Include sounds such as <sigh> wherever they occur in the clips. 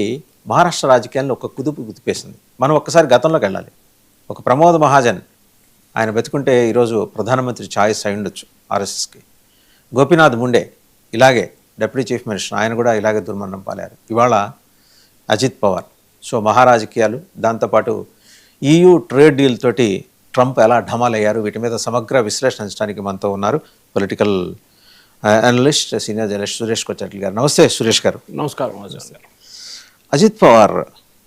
మహారాష్ట్ర రాజకీయాల్లో ఒక కుదుపు కుదిపేసింది మనం ఒక్కసారి గతంలోకి వెళ్ళాలి. ఒక ప్రమోద్ మహాజన్ ఆయన బతుకుంటే ఈరోజు ప్రధానమంత్రి ఛాయిస్ అయి ఉండొచ్చు ఆర్ఎస్ఎస్కి. గోపీనాథ్ ముండే ఇలాగే డిప్యూటీ చీఫ్ మినిస్టర్ ఆయన కూడా ఇలాగే దుర్మరణం పాలారు ఇవాళ అజిత్ పవార్. సో మహారాజకీయాలు దాంతోపాటు ఈయూ ట్రేడ్ డీల్ తోటి ట్రంప్ ఎలా ఢమాలయ్యారు వీటి మీద సమగ్ర విశ్లేషించడానికి మనతో ఉన్నారు political analyst senior journalist Suresh Kochatla garu. నమస్తే సురేష్ గారు. నమస్కారం గారు అజిత్ పవార్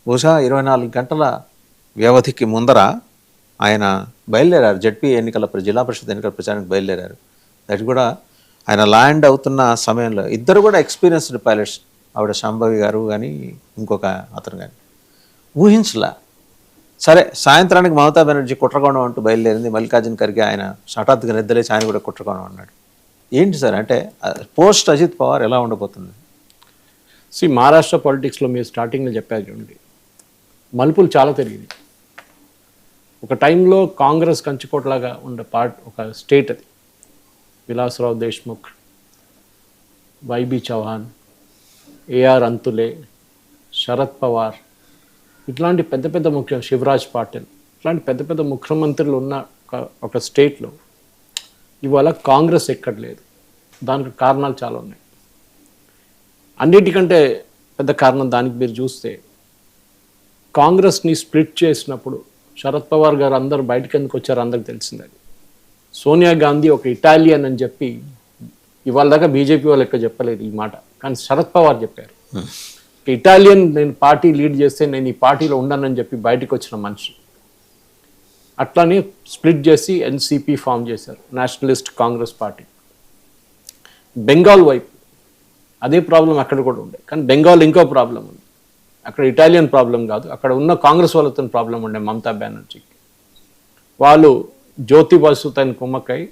బహుశా ఇరవై నాలుగు గంటల వ్యవధికి ముందర ఆయన బయలుదేరారు. జడ్పీ ఎన్నికల జిల్లా పరిషత్ ఎన్నికల ప్రచారానికి బయలుదేరారు. దట్ కూడా ఆయన ల్యాండ్ అవుతున్న సమయంలో ఇద్దరు కూడా ఎక్స్పీరియన్స్డ్ పైలట్స్. ఆవిడ శాంభవి గారు కానీ ఇంకొక అతను కానీ ఊహించలా. సరే సాయంత్రానికి మమతా బెనర్జీ కుట్రకోణం అంటూ బయలుదేరింది. మల్లికార్జున ఖర్గే ఆయన హఠాత్తుగా నిద్రలేసి ఆయన కూడా కుట్రకోణం అన్నాడు. ఏంటి సార్ అంటే పోస్ట్ అజిత్ పవార్ ఎలా ఉండబోతుంది సి మహారాష్ట్ర పాలిటిక్స్లో మీరు స్టార్టింగ్లో చెప్పారు చూడండి. మలుపులు చాలా తిరిగింది ఒక టైంలో కాంగ్రెస్ కంచుకోట్లాగా ఉండే పార్ట్ ఒక స్టేట్ అది. విలాసరావు దేశ్ముఖ్ వైబి చౌహాన్ ఏఆర్ అంతులే శరద్ పవార్ ఇట్లాంటి పెద్ద పెద్ద ముఖ్య శివరాజ్ పాటిల్ ఇట్లాంటి పెద్ద పెద్ద ముఖ్యమంత్రులు ఉన్న ఒక ఒక స్టేట్లో ఇవాళ కాంగ్రెస్ ఎక్కడ లేదు దానికి కారణాలు చాలా ఉన్నాయి. అన్నిటికంటే పెద్ద కారణం దానికి మీరు చూస్తే కాంగ్రెస్ని స్ప్లిట్ చేసినప్పుడు శరద్ పవార్ గారు అందరూ బయటకు ఎందుకు వచ్చారో అందరికి తెలిసింది. అది సోనియా గాంధీ ఒక ఇటాలియన్ అని చెప్పి ఇవాళ దాకా బీజేపీ వాళ్ళు ఎక్కడ చెప్పలేదు ఈ మాట. కానీ శరద్ పవార్ చెప్పారు. ఒక ఇటాలియన్ నేను పార్టీ లీడ్ చేస్తే నేను ఈ పార్టీలో ఉండనని చెప్పి బయటకు వచ్చిన మనిషి. అట్లానే స్ప్లిట్ చేసి ఎన్సిపి ఫామ్ చేశారు నేషనలిస్ట్ కాంగ్రెస్ పార్టీ. బెంగాల్ వైపు అదే ప్రాబ్లం అక్కడ కూడా ఉండే. కానీ బెంగాల్ ఇంకో ప్రాబ్లం ఉంది. అక్కడ ఇటాలియన్ ప్రాబ్లం కాదు. అక్కడ ఉన్న కాంగ్రెస్ వాళ్ళతో ప్రాబ్లం ఉండే మమతా బెనర్జీకి. వాళ్ళు జ్యోతి బసుతని కుమ్మక్కై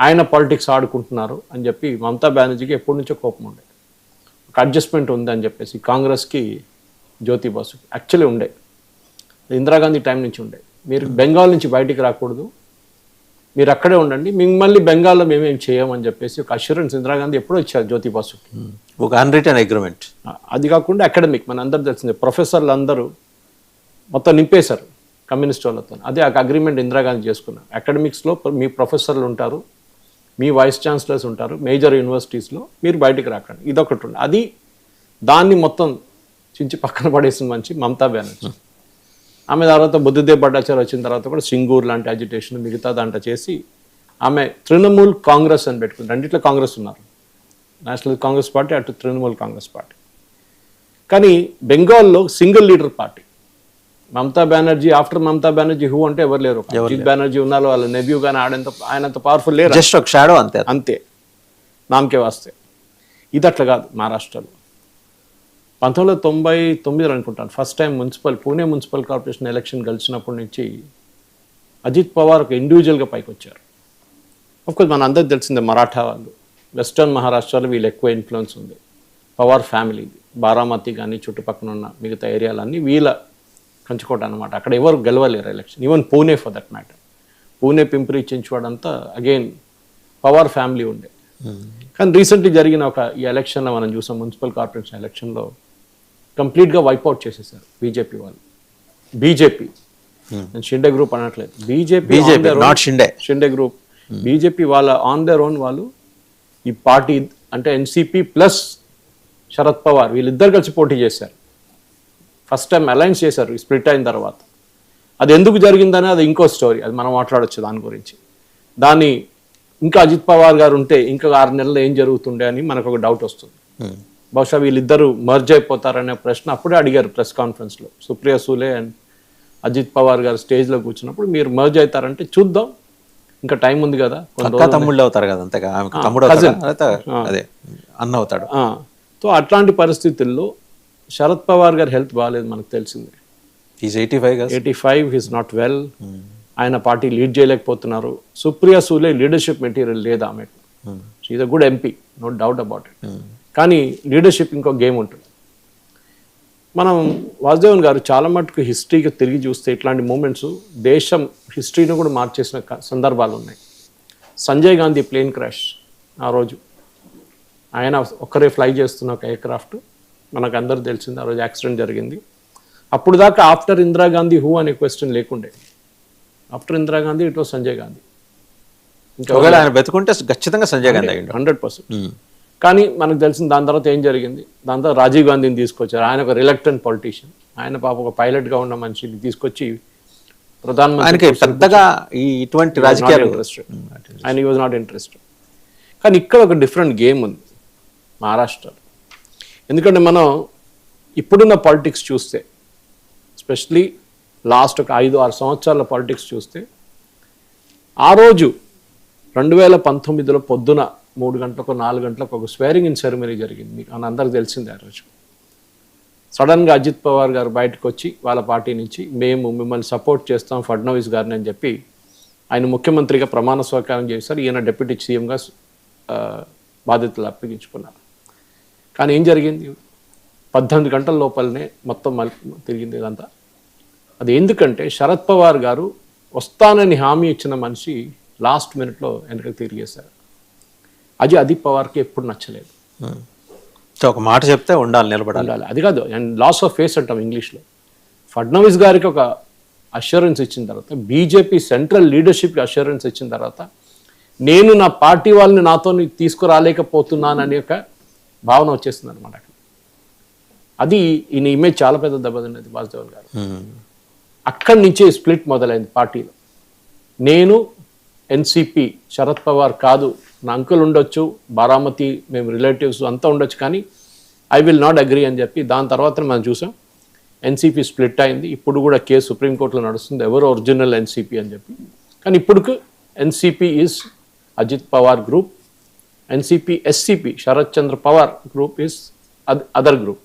ఆయన పాలిటిక్స్ ఆడుకుంటున్నారు అని చెప్పి మమతా బెనర్జీకి ఎప్పటి నుంచో కోపం ఉండే. ఒక అడ్జస్ట్మెంట్ ఉందని చెప్పేసి కాంగ్రెస్కి జ్యోతి బసు యాక్చువల్లీ ఉండే. ఇందిరాగాంధీ టైం నుంచి ఉండే. మీరు బెంగాల్ నుంచి బయటికి రాకూడదు. మీరు అక్కడే ఉండండి మిమ్మల్ని బెంగాల్లో మేమేం చేయమని చెప్పేసి ఒక అష్యూరెన్స్ ఇందిరాగాంధీ ఎప్పుడో ఇచ్చారు జ్యోతి బసుకి ఒక అన్రిటర్న్ అగ్రిమెంట్ అది కాకుండా అకాడమిక్ మన అందరు తెలిసిందే ప్రొఫెసర్లు అందరూ మొత్తం నింపేశారు కమ్యూనిస్ట్ వాళ్ళతో. అదే ఆ అగ్రిమెంట్ ఇందిరాగాంధీ చేసుకున్నారు. అకాడమిక్స్లో మీ ప్రొఫెసర్లు ఉంటారు మీ వైస్ ఛాన్సలర్స్ ఉంటారు మేజర్ యూనివర్సిటీస్లో మీరు బయటికి రాకండి. ఇదొకటి ఉంది. అది దాన్ని మొత్తం చించి పక్కన పడేసిన మంచి మమతా బెనర్జీ. ఆమె తర్వాత బుద్ధదేవ్ భట్టాచార్య వచ్చిన తర్వాత కూడా సింగూర్ లాంటి అజిటేషన్ మిగతా దాంట్లో చేసి ఆమె తృణమూల్ కాంగ్రెస్ అని పెట్టుకుంది. రెండిట్లో కాంగ్రెస్ ఉన్నారు. నేషనల్ కాంగ్రెస్ పార్టీ అటు తృణమూల్ కాంగ్రెస్ పార్టీ కానీ బెంగాల్లో single leader party. Mamata Banerjee after Mamata Banerjee who అంటే ఎవరు లేరు. అజిత్ బెనర్జీ ఉన్నారు వాళ్ళ నెవ్యూ కానీ ఆడంత ఆయనంత పవర్ఫుల్ లేరు? జస్ట్ ఒక షాడో అంతే. అంతే. నామకే వాస్తే. ఇది అట్లా కాదు మహారాష్ట్రలో పంతొమ్మిది వందల తొంభై తొమ్మిదిలో అనుకుంటాను first time municipal Pune municipal corporation election గెలిచినప్పటి నుంచి అజిత్ పవార్ ఒక ఇండివిజువల్గా పైకి వచ్చారు. కోర్స్ మన అందరికి తెలిసిందే మరాఠా వాళ్ళు. వెస్టర్న్ మహారాష్ట్రలో వీళ్ళు ఎక్కువ ఇన్ఫ్లుయెన్స్ ఉంది. పవార్ ఫ్యామిలీ బారామతి కానీ చుట్టుపక్కల ఉన్న మిగతా ఏరియాలన్నీ వీళ్ళ కంచుకోట అనమాట అక్కడ ఎవరు గెలవలేరు election even Pune for that matter Pune Pimpri Chinchwad అంతా అగైన్ పవార్ ఫ్యామిలీ ఉండే. కానీ రీసెంట్లీ జరిగిన ఒక ఈ ఎలక్షన్లో మనం చూసాం మున్సిపల్ కార్పొరేషన్ ఎలక్షన్లో కంప్లీట్గా వైప్అవుట్ చేసేసారు బీజేపీ వాళ్ళు. బీజేపీ. నేను షిండే గ్రూప్ అనట్లేదు. BJP Shinde. Shinde group. BJP వాళ్ళ ఆన్ దర్ ఓన్ వాళ్ళు ఈ పార్టీ అంటే ఎన్సిపి ప్లస్ శరద్ పవార్ వీళ్ళిద్దరు కలిసి పోటీ చేశారు. ఫస్ట్ టైం అలయన్స్ చేశారు స్ప్లిట్ అయిన తర్వాత. అది ఎందుకు జరిగిందని అది ఇంకో స్టోరీ అది మనం మాట్లాడొచ్చు దాని గురించి. దాన్ని ఇంకా అజిత్ పవార్ గారు ఉంటే ఇంకా ఆరు నెలలు ఏం జరుగుతుండే అని మనకు ఒక డౌట్ వస్తుంది. బహుశా వీళ్ళిద్దరూ మర్జ్ అయిపోతారనే ప్రశ్న అప్పుడే అడిగారు ప్రెస్ కాన్ఫరెన్స్లో సుప్రియ సూలే అండ్ అజిత్ పవార్ గారు స్టేజ్లో కూర్చున్నప్పుడు మీరు మర్జ్ అవుతారంటే చూద్దాం. ఇంకా టైం ఉంది కదా. తమ్ముళ్ళు అవుతారు కదా అంతేగా? తమ్ముడు అదే అన్న అవుతాడు. సో అట్లాంటి పరిస్థితుల్లో శరద్ పవార్ గారి హెల్త్ బాగాలేదు మనకు తెలిసిందే. Is eighty five eighty five is not well ఆయన పార్టీ లీడ్ చేయలేకపోతున్నారు. సుప్రియ సూలే లీడర్షిప్ మెటీరియల్ లేదు ఆమె is a good MP no doubt about it కానీ లీడర్షిప్ ఇంకో గేమ్ ఉంటుంది. మనం వాసుదేవన్ గారు చాలా మటుకు హిస్టరీకి తిరిగి చూస్తే ఇట్లాంటి మూమెంట్స్ దేశం హిస్టరీని కూడా మార్చేసిన సందర్భాలు ఉన్నాయి. సంజయ్ గాంధీ ప్లేన్ క్రాష్ ఆ రోజు. ఆయన ఒక్కరే ఫ్లై చేస్తున్న ఒక ఎయిర్క్రాఫ్ట్ మనకు అందరూ తెలిసింది ఆ రోజు యాక్సిడెంట్ జరిగింది. అప్పుడు దాకా ఆఫ్టర్ ఇందిరాగాంధీ హూ అనే క్వశ్చన్ లేకుండే. After Indira Gandhi it was Sanjay Gandhi. ఇంకా ఆయన బతుకుంటే ఖచ్చితంగా సంజయ్ గాంధీ హండ్రెడ్ పర్సెంట్ కానీ మనకు తెలిసింది దాని తర్వాత ఏం జరిగింది? దాని తర్వాత రాజీవ్ గాంధీని తీసుకొచ్చారు. ఆయన ఒక రిలక్టెంట్ పొలిటీషియన్ ఆయన పాప ఒక పైలట్గా ఉన్న మనిషిని తీసుకొచ్చి ప్రధానమంత్రి పెద్దగా ఈ ఇటువంటి రాజకీయాలు ఇంట్రెస్టెడ్ ఆయన వాజ్ నాట్ ఇంట్రెస్టెడ్ కానీ ఇక్కడ ఒక డిఫరెంట్ గేమ్ ఉంది మహారాష్ట్రలో ఎందుకంటే మనం ఇప్పుడున్న పాలిటిక్స్ చూస్తే ఎస్పెషలీ లాస్ట్ ఒక ఐదు ఆరు సంవత్సరాల పాలిటిక్స్ చూస్తే ఆ రోజు రెండు వేల పంతొమ్మిదిలో పొద్దున మూడు గంటలకు నాలుగు గంటలకు ఒక స్వేరింగ్ ఇన్ సెరమనీ జరిగింది. మీకు అని అందరికి తెలిసింది ఆ రోజు. సడన్గా అజిత్ పవార్ గారు బయటకు వచ్చి వాళ్ళ పార్టీ నుంచి మేము మిమ్మల్ని సపోర్ట్ చేస్తాం ఫడ్నవీస్ గారిని అని చెప్పి ఆయన ముఖ్యమంత్రిగా ప్రమాణ స్వీకారం చేశారు. ఈయన డిప్యూటీ సీఎంగా బాధ్యతలు అప్పగించుకున్నారు. కానీ ఏం జరిగింది? పద్దెనిమిది గంటల లోపలనే మొత్తం తిరిగింది ఇదంతా. అది ఎందుకంటే శరద్ పవార్ గారు వస్తానని హామీ ఇచ్చిన మనిషి లాస్ట్ మినిట్లో వెనక తిరిగేశారు. అది అజిత్ పవార్కి ఎప్పుడు నచ్చలేదు. సో ఒక మాట చెప్తే ఉండాలి నిలబడాలి. అది కాదు. అండ్ లాస్ ఆఫ్ ఫేస్ అంటాం ఇంగ్లీష్లో. ఫడ్నవీస్ గారికి ఒక అష్యూరెన్స్ ఇచ్చిన తర్వాత బీజేపీ సెంట్రల్ లీడర్షిప్కి అష్యూరెన్స్ ఇచ్చిన తర్వాత నేను నా పార్టీ వాళ్ళని నాతో తీసుకురాలేకపోతున్నాననే ఒక భావన వచ్చేస్తుంది అనమాట అది ఈయన ఇమేజ్ చాలా పెద్ద దెబ్బతిన్నది వాసుదేవన్ గారు. అక్కడి నుంచే స్ప్లిట్ మొదలైంది పార్టీలో. నేను ఎన్సిపి శరద్ పవార్ కాదు నా అంకుల్ ఉండొచ్చు బారామతి మేము రిలేటివ్స్ అంతా ఉండొచ్చు కానీ ఐ విల్ నాట్ అగ్రీ అని చెప్పి దాని తర్వాత మనం చూసాం. ఎన్సిపి స్ప్లిట్ అయింది. ఇప్పుడు కూడా కేసు సుప్రీంకోర్టులో నడుస్తుంది. ఎవరు ఒరిజినల్ ఎన్సిపి అని చెప్పి. కానీ ఇప్పుడు NCP is Ajit Pawar group NCP SCP Sharad Chandra Pawar group is other group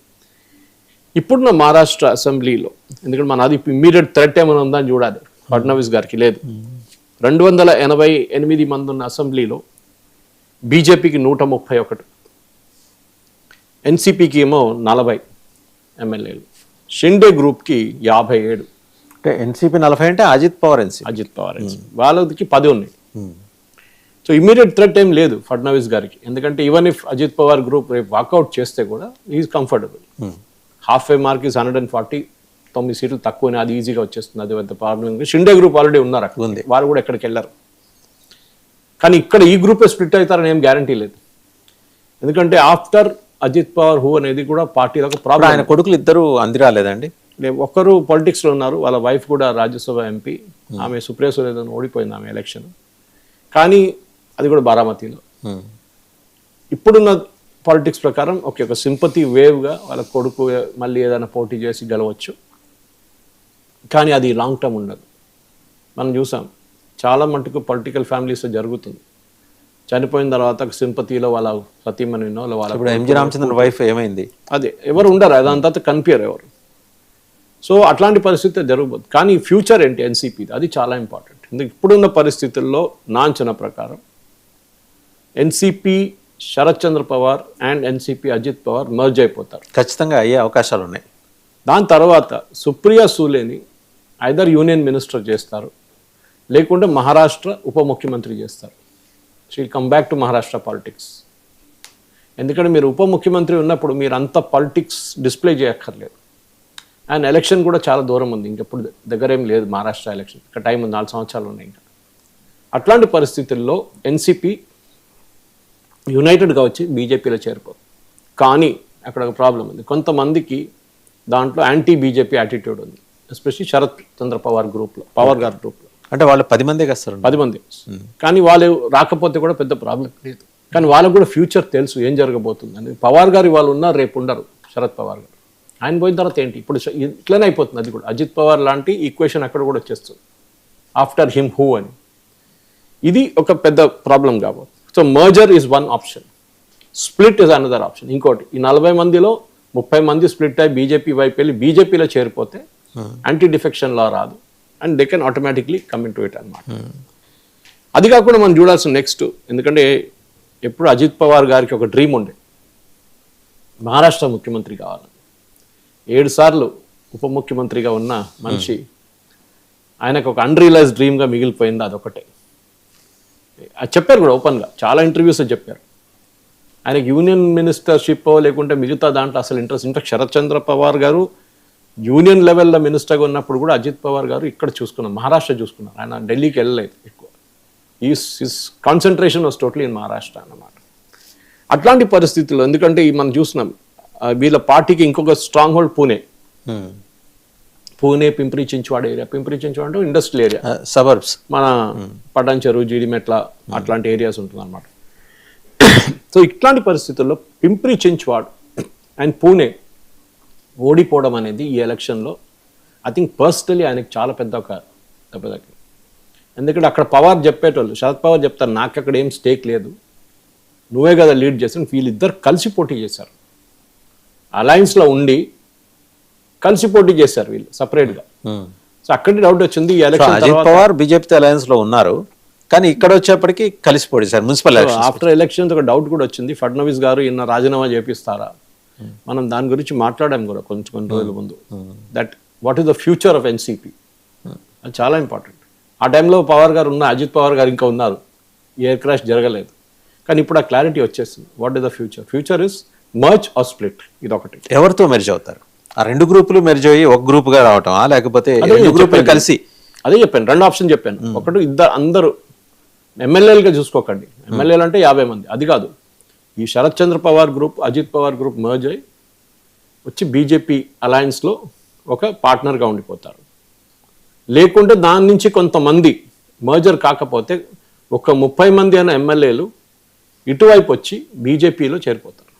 ఇప్పుడున్న మహారాష్ట్ర అసెంబ్లీలో ఎందుకంటే మన అది ఇమ్మీడియట్ థ్రెట్ ఏమైనా ఉందని చూడాలి. ఫడ్నవీస్ గారికి లేదు. రెండు వందల ఎనభై ఎనిమిది మంది ఉన్న అసెంబ్లీలో బీజేపీకి నూట ముప్పై ఒకటి. ఎన్సిపికి ఏమో నలభై ఎమ్మెల్యేలు. షిండే గ్రూప్కి యాభై ఏడు. అంటే ఎన్సీపీ నలభై అంటే అజిత్ పవర్ ఎన్సీపీ. అజిత్ పవార్ వాళ్ళకి పది ఉన్నాయి. సో ఇమీడియట్ థ్రెట్ ఏం లేదు ఫడ్నవీస్ గారికి. ఎందుకంటే even if Ajit Pawar group రేపు వాకౌట్ చేస్తే కూడా is comfortable half a mark is hundred and forty తొమ్మిది సీట్లు తక్కువనే అది ఈజీగా వచ్చేస్తుంది. అది పెద్ద ప్రాబ్లం షిండే గ్రూప్ ఆల్రెడీ ఉన్నారు అక్కడ. ఉంది. వాళ్ళు కూడా ఎక్కడికి వెళ్ళారు. కానీ ఇక్కడ ఈ గ్రూప్ స్ప్లిట్ అవుతారని ఏం గ్యారంటీ లేదు. ఎందుకంటే ఆఫ్టర్ అజిత్ పవార్ హూ అనేది కూడా పార్టీలో ఒక ఇప్పుడు ప్రాబ్లం ఆయన కొడుకులు ఇద్దరు అంది రాలేదండి? ఒక్కరు politics లో ఉన్నారు వాళ్ళ వైఫ్ కూడా రాజ్యసభ ఎంపీ ఆమె సుప్రియ సురేంద్రన్ ఓడిపోయింది ఆమె ఎలక్షన్ కానీ అది కూడా బారామతిలో. ఉమ్. ఇప్పుడున్న పాలిటిక్స్ ప్రకారం ఒకే ఒక సింపతి వేవ్గా వాళ్ళ కొడుకు మళ్ళీ ఏదైనా పోటీ చేసి గెలవచ్చు. కానీ అది లాంగ్ టర్మ్ ఉండదు. మనం చూసాం. చాలా మటుకు పొలిటికల్ ఫ్యామిలీస్లో జరుగుతుంది. చనిపోయిన తర్వాత సింపతిలో వాళ్ళ సతీమణినో లేదా వాళ్ళ ఎంజి రామచంద్రన్ వైఫ్ ఏమైంది? అదే ఎవరు ఉండరు అదంతా కనిపించరు ఎవరు. సో అట్లాంటి పరిస్థితి జరగబోదు. కానీ ఫ్యూచర్ ఏంటి ఎన్సీపీ అది చాలా ఇంపార్టెంట్ ఎందుకు? ఇప్పుడున్న పరిస్థితుల్లో నా అంచనా ప్రకారం NCP Sharad Chandra Pawar and NCP Ajit Pawar merge అయిపోతారు. ఖచ్చితంగా అయ్యే అవకాశాలు ఉన్నాయి దాని తర్వాత సుప్రియా సూలేని ఐదర్ యూనియన్ మినిస్టర్ చేస్తారు లేకుంటే మహారాష్ట్ర ఉప ముఖ్యమంత్రి చేస్తారు. She come back to Maharashtra politics ఎందుకంటే మీరు ఉప ముఖ్యమంత్రి ఉన్నప్పుడు మీరు అంత పాలిటిక్స్ డిస్ప్లే చేయక్కర్లేదు. అండ్ ఎలక్షన్ కూడా చాలా దూరం ఉంది. ఇంకెప్పుడు దగ్గరేం లేదు మహారాష్ట్ర ఎలక్షన్ ఇంకా టైం ఉంది. నాలుగు సంవత్సరాలు ఉన్నాయి ఇంకా. అట్లాంటి పరిస్థితుల్లో ఎన్సిపి యునైటెడ్గా వచ్చి బీజేపీలో చేరిపోదు. కానీ అక్కడ ఒక ప్రాబ్లం ఉంది. కొంతమందికి దాంట్లో యాంటీ బీజేపీ యాటిట్యూడ్ ఉంది. ఎస్పెషలీ శరత్ చంద్ర పవార్ గ్రూప్లో పవర్ గారి గ్రూప్లో అంటే వాళ్ళు పది మందే వస్తారు పది మంది. కానీ వాళ్ళు రాకపోతే కూడా పెద్ద ప్రాబ్లం లేదు. కానీ వాళ్ళకు కూడా ఫ్యూచర్ తెలుసు ఏం జరగబోతుంది అని పవార్ గారు వాళ్ళు ఉన్నారు రేపు ఉండరు శరద్ పవార్ గారు. ఆయన పోయిన తర్వాత ఏంటి? ఇప్పుడు ఇట్లనే అయిపోతుంది అది కూడా. అజిత్ పవార్ లాంటి ఈక్వేషన్ అక్కడ కూడా వచ్చేస్తుంది. ఆఫ్టర్ హిమ్ హూ అని. ఇది ఒక పెద్ద ప్రాబ్లం కాబోతుంది so merger is one option split is another option ఇంకోటి ఈ నలభై మందిలో ముప్పై మంది స్ప్లిట్ అయి బీజేపీ వైపు వెళ్ళి బీజేపీలో చేరిపోతే యాంటీ డిఫెక్షన్ లా రాదు. And they can automatically coming to it అనమాట అది కాకుండా మనం చూడాల్సిన నెక్స్ట్ ఎందుకంటే ఎప్పుడు అజిత్ పవార్ గారికి ఒక డ్రీమ్ ఉండే. మహారాష్ట్ర ముఖ్యమంత్రి కావాలని. ఏడు సార్లు ఉప ముఖ్యమంత్రిగా ఉన్న మనిషి ఆయనకు ఒక అన్రియలైజ్ డ్రీమ్గా మిగిలిపోయింది అదొకటే అది చెప్పారు కూడా ఓపెన్గా చాలా ఇంటర్వ్యూస్ చెప్పారు. ఆయనకు యూనియన్ మినిస్టర్షిప్ లేకుంటే మిగతా దాంట్లో అసలు interest interest Sharad Chandra Pawar garu union లెవెల్లో మినిస్టర్గా ఉన్నప్పుడు కూడా అజిత్ పవార్ గారు ఇక్కడ చూసుకున్నారు మహారాష్ట్ర చూసుకున్నారు. ఆయన ఢిల్లీకి వెళ్ళలేదు ఎక్కువ. ఈ concentration was totally in Maharashtra అన్నమాట. అట్లాంటి పరిస్థితుల్లో ఎందుకంటే మనం చూస్తున్నాం ఆ, వీళ్ళ పార్టీకి ఇంకొక strong hold Pune. Pune Pimpri Chinchwad area Pimpri Chinchwad అంటే ఇండస్ట్రియల్ ఏరియా సబర్బ్స్ మన పటాన్చెరు జీడిమెట్ల అట్లాంటి ఏరియాస్ ఉంటుంది అనమాట సో <coughs> ఇట్లాంటి పరిస్థితుల్లో పింప్రి చించ్వాడ్ అండ్ పూణే ఓడిపోవడం అనేది ఈ ఎలక్షన్లో ఐ థింక్ పర్సనలీ ఆయనకి చాలా పెద్ద ఒక దెబ్బతకి ఎందుకంటే అక్కడ పవార్ చెప్పేటోళ్ళు శరద్ పవార్ చెప్తారు నాకు అక్కడ ఏం స్టేక్ లేదు. నువ్వే కదా లీడ్ చేసి వీళ్ళిద్దరు కలిసి పోటీ చేశారు. అలయన్స్లో ఉండి కలిసి పోటీ చేశారు వీళ్ళు సపరేట్గా సో అక్కడి డౌట్ వచ్చింది ఈ ఎలక్షన్ అజిత్ పవార్ బీజేపీతో అలయన్స్లో ఉన్నారు. కానీ ఇక్కడ వచ్చేప్పటికి కలిసి పోటీ sir municipal election after elections ఒక డౌట్ కూడా వచ్చింది. ఫడ్నవీస్ గారు ఈయన రాజీనామా చేపిస్తారా? మనం దాని గురించి మాట్లాడాం కూడా కొంచెం కొన్ని రోజుల ముందు. That what is the future of NCP అది చాలా ఇంపార్టెంట్ ఆ టైంలో పవర్ గారు ఉన్న అజిత్ పవార్ గారు ఇంకా ఉన్నారు. ఎయిర్ క్రాష్ జరగలేదు. కానీ ఇప్పుడు ఆ క్లారిటీ వచ్చేస్తుంది what is the future future is merge or split ఇది ఒకటి ఎవరితో మెర్జ్ అవుతారు? ఆ రెండు గ్రూపులు మెర్జ్ అయ్యి ఒక గ్రూప్గా రావటమా లేకపోతే రెండు గ్రూపులు. కలిసి? అదే చెప్పాను. రెండు ఆప్షన్ చెప్పాను. ఒకటి ఇద్దరు అందరూ ఎమ్మెల్యేలుగా చూసుకోకండి. ఎమ్మెల్యేలు అంటే యాభై మంది. అది కాదు. ఈ Sharad Chandra Pawar group Ajit Pawar group merge అయ్యి వచ్చి బీజేపీ అలయన్స్లో ఒక పార్ట్నర్గా ఉండిపోతారు. లేకుంటే దాని నుంచి కొంతమంది మర్జర్ కాకపోతే ఒక ముప్పై మంది అయిన ఎమ్మెల్యేలు ఇటువైపు వచ్చి బీజేపీలో చేరిపోతారు.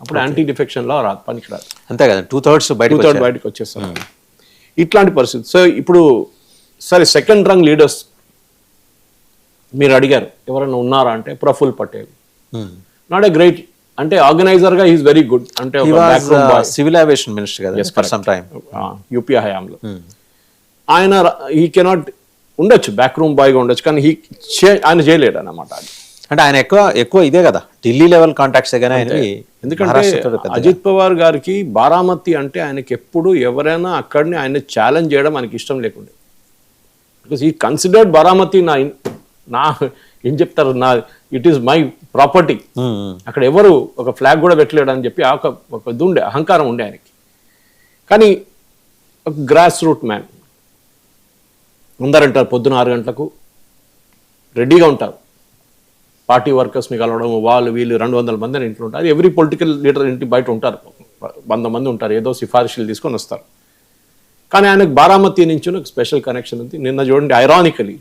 అప్పుడు యాంటీ డిఫెక్షన్లో రాదు పనికిరాదు. అంతే కదా టూ థర్డ్స్ టూ బయటకు థర్డ్ బయటకు వచ్చేస్తారు. ఇట్లాంటి పరిస్థితి. సో ఇప్పుడు సరే సెకండ్ రంగ్ లీడర్స్ మీరు అడిగారు ఎవరైనా ఉన్నారా అంటే Praful Patel. Not a great అంటే ఆర్గనైజర్గా ఈజ్ వెరీ గుడ్ అంటే సివిల్ ఏవియేషన్ మినిస్టర్ కదా ఫర్ సమ్ యూపీ హయాంలో ఆయన ఈ కెనాట్ ఉండొచ్చు బ్యాక్ రూమ్ బాయ్గా ఉండొచ్చు కానీ హీ ఆయన చేయలేడు అన్నమాట అది. అంటే ఆయన ఎక్కువ ఎక్కువ ఇదే కదా. ఢిల్లీ లెవెల్ కాంటాక్ట్స్ ఎందుకంటే అజిత్ పవార్ గారికి బారామతి అంటే ఆయనకి ఎప్పుడు ఎవరైనా అక్కడిని ఆయన ఛాలెంజ్ చేయడం ఆయనకి ఇష్టం లేకుండే. బికాస్ ఈ కన్సిడర్డ్ బారామతి నా నా ఏం చెప్తారు నా ఇట్ ఈస్ మై ప్రాపర్టీ. అక్కడ ఎవరు ఒక ఫ్లాగ్ కూడా పెట్టలేడు అని చెప్పి ఆ ఒక ఒక ఇది ఉండే అహంకారం ఉండే ఆయనకి. కానీ ఒక గ్రాస్ రూట్ మ్యాన్ అందరంటారు పొద్దున ఆరు గంటలకు. రెడీగా ఉంటారు. పార్టీ వర్కర్స్ మీ కలవడం వాళ్ళు వీళ్ళు రెండు వందల మంది ఇంట్లో ఉంటారు. ఎవ్రీ పొలిటికల్ లీడర్ ఇంటి బయట ఉంటారు. వంద మంది ఉంటారు. ఏదో సిఫార్సులు తీసుకొని వస్తారు. కానీ ఆయనకు బారామతి నుంచి ఒక స్పెషల్ కనెక్షన్ ఉంది. నిన్న చూడండి ఐరానికలీ